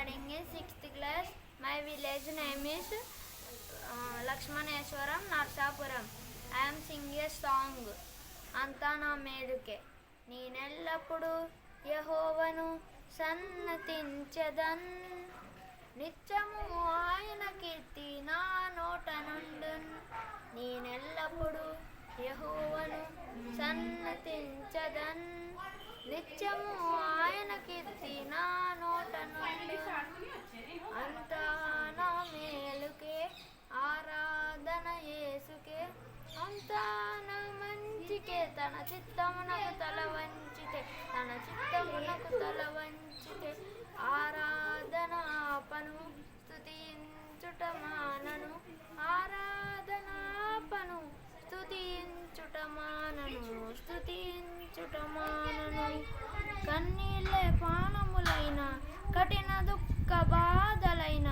studying in sixth class. My village name is uh, Lakshmaneshwaram, Narsapuram. I am singing a song. అంతా నా మేలుకే నేనెల్లప్పుడు యహోవను సన్నతించదన్ నిత్యము ఆయన కీర్తి నా నోట నుండున్ నేనెల్లప్పుడు యహోవను సన్నతించదన్ నిత్యము ఆయన కీర్తి నా నోట నుండి అంతా నా మేలుకే ఆరాధన యేసుకే. అంతా నా మంచికే తన చిత్తమునకు తల వంచితే తన చిత్తమునకు తల వంచితే ఆరాధన పను స్థుతి మానను ఆరాధన ఆపను స్తుతించుట మానను స్తుతించుట మానను కన్నీళ్ళే పానములైన కఠిన దుఃఖ బాధలైన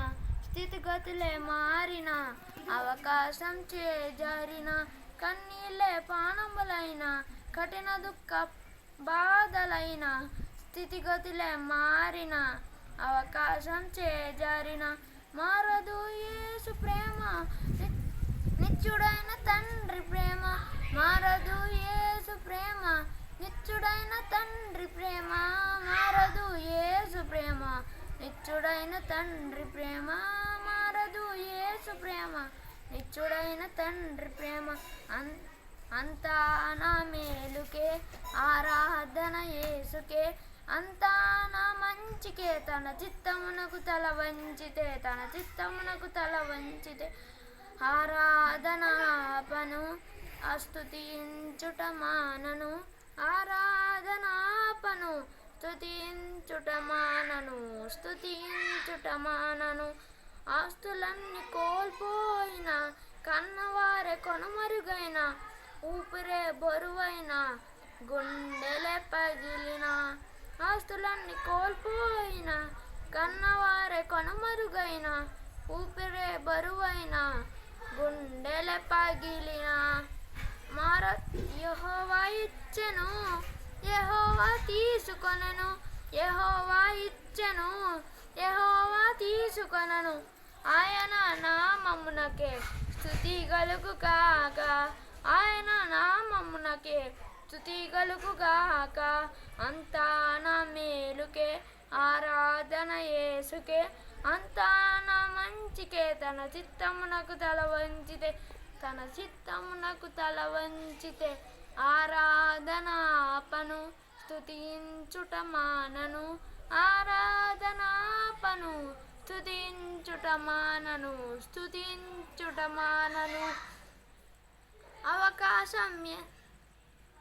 స్థితిగతులే మారిన అవకాశం చేజారిన కన్నీళ్ళే పానములైన కఠిన దుఃఖ బాధలైన స్థితిగతులే మారిన అవకాశం చేజారిన మారదు యేసు ప్రేమ నిత్యుడైన తండ్రి ప్రేమ మారదు యేసు ప్రేమ తండ్రి ప్రేమ మారదు ఏసు ప్రేమ. నిత్యుడైన తండ్రి ప్రేమ మారదు యేసు ప్రేమ. నిత్యుడైన తండ్రి ప్రేమ అన్ అంతా నా మేలుకే ఆరాధన యేసుకే. అంతా నా మంచికే తన చిత్తమునకు తల వంచితే తన చిత్తమునకు తల వంచితే. ఆరాధనాపను అస్తుతించుట మానను. ఆరాధనాపను స్తుతించుట మానను మానను ఆస్తులన్నీ కోల్పోయిన కన్నవారే కొనుమరుగైన ఊపిరే బరువైన గుండెలే పగిలిన. ఆస్తులన్నీ కోల్పోయిన కన్నవారే కొనుమరుగైన ఊపిరే బరువైన గుండెల పగిలిన. మార యహోవా ఇచ్చెను. యహోవా తీసుకొనెను యహోవా ఇచ్చెను యహోవా తీసుకొనను ఆయన నామమునకే స్థుతి గలుగు కాక ఆయన నామమునకే స్థుతి గలుగు కాక అంతా నా మేలుకే ఆరాధన యేసుకే అంతా నా మంచికే తన చిత్తమునకు తల వంచితే తన చిత్తమునకు తల వంచితే ఆరాధనాపను స్థుతించుట మానను ఆరాధనాపను స్థుతించుట మానను స్థుతించుట మానను అవకాశం ఎ-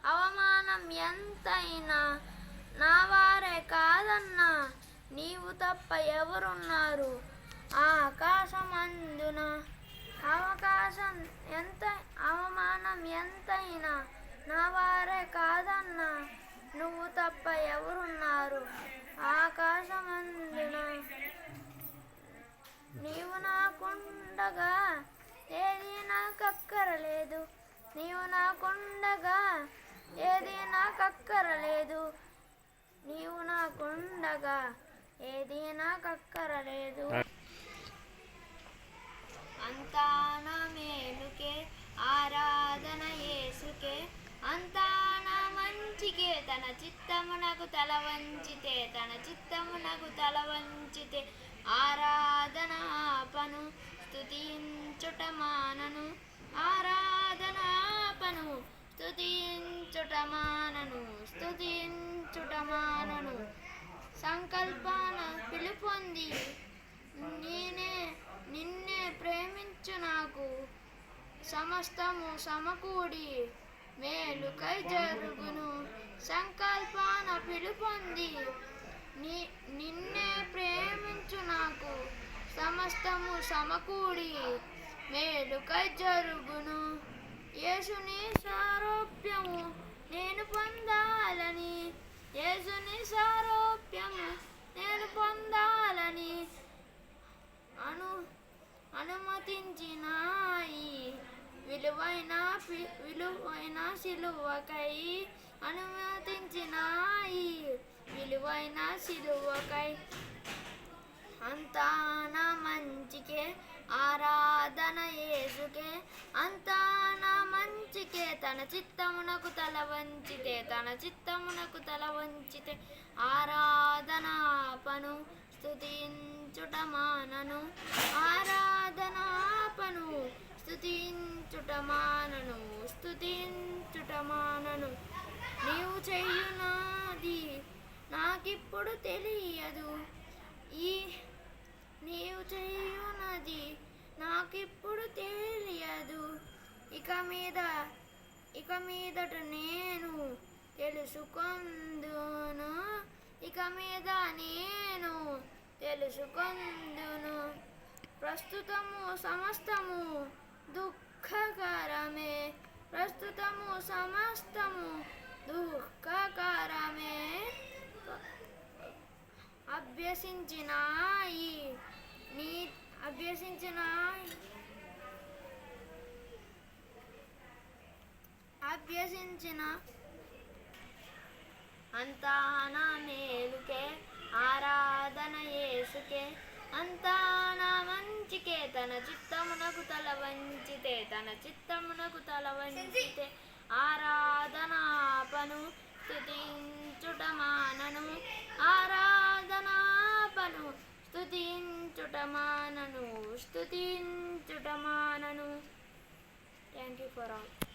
అవమానం ఎంతైనా నా వారే కాదన్నా నీవు తప్ప ఎవరున్నారు? ఆకాశం అవకాశం ఎంత అవమానం ఎంతైనా నా వారే కాదన్నా నువ్వు తప్ప ఎవరున్నారు? ఆకాశమందున నీవు నాకుండగా ఏది నాకక్కరలేదు. నీవు నాకుండగా ఏది నాకక్కరలేదు. నీవు నాకుండగా ఏది నాకక్కరలేదు. అంతా నా మేలుకే ఆరాధన యేసుకే అంతా నా మంచికే తన చిత్తమునకు తల వంచితే తన చిత్తమునకు తల వంచితే ఆరాధన ఆపను స్తుతించుట మానను. ఆరాధన ఆపను మానను స్థుతించుట మానను. సంకల్పాన పిలుపొంది నేనే నిన్నే ప్రేమించు నాకు. సమస్తము సమకూడి మేలుకై జరుగును. సంకల్పాన పిలుపొంది. ని నిన్నే ప్రేమించు నాకు సమస్తము సమకూడి. మేలుకై జరుగును. యేసుని సారూప్యము నేను పొందాలని. యేసుని సారూప్యము నేను పొందాలని. అను అనుమతించిన విలువైన పి- విలువైన శిలువకై అనుమతించినాయి విలువైన శిలువకై అంతా నా మంచికే ఆరాధన యేసుకే అంతా నా మంచికే తన చిత్తమునకు తల వంచితే తన చిత్తమునకు తల వంచితే ఆరాధనాపను స్థుతించుట మానను. ఆరాధనాపను స్థుతించుటమానను మానను మానను నీవు చెయ్యునాది నాకిప్పుడు తెలియదు. ఈ నీవు చేయునది నాకిప్పుడు తెలియదు. ఇక మీద ఇక మీదట నేను తెలుసుకొందును. ఇక మీద నేను తెలుసుకొందును. ప్రస్తుతము సమస్తము దుఃఖకరమే. ప్రస్తుతము సమస్తము దుఃఖకరమే. అభ్యసించినాయి. నీ అభ్యసించిన అభ్యసించిన అంతా నా మేలుకే ఆరాధన యేసుకే అంతా తన చిత్తమునకు తల వంచితే తన చిత్తమునకు తల వంచితే ఆరాధనాపను స్థుతించుట మానను ఆరాధనాపను స్థుతించుట మానను స్థుతించుట మానను థ్యాంక్ యూ ఫర్ ఆల్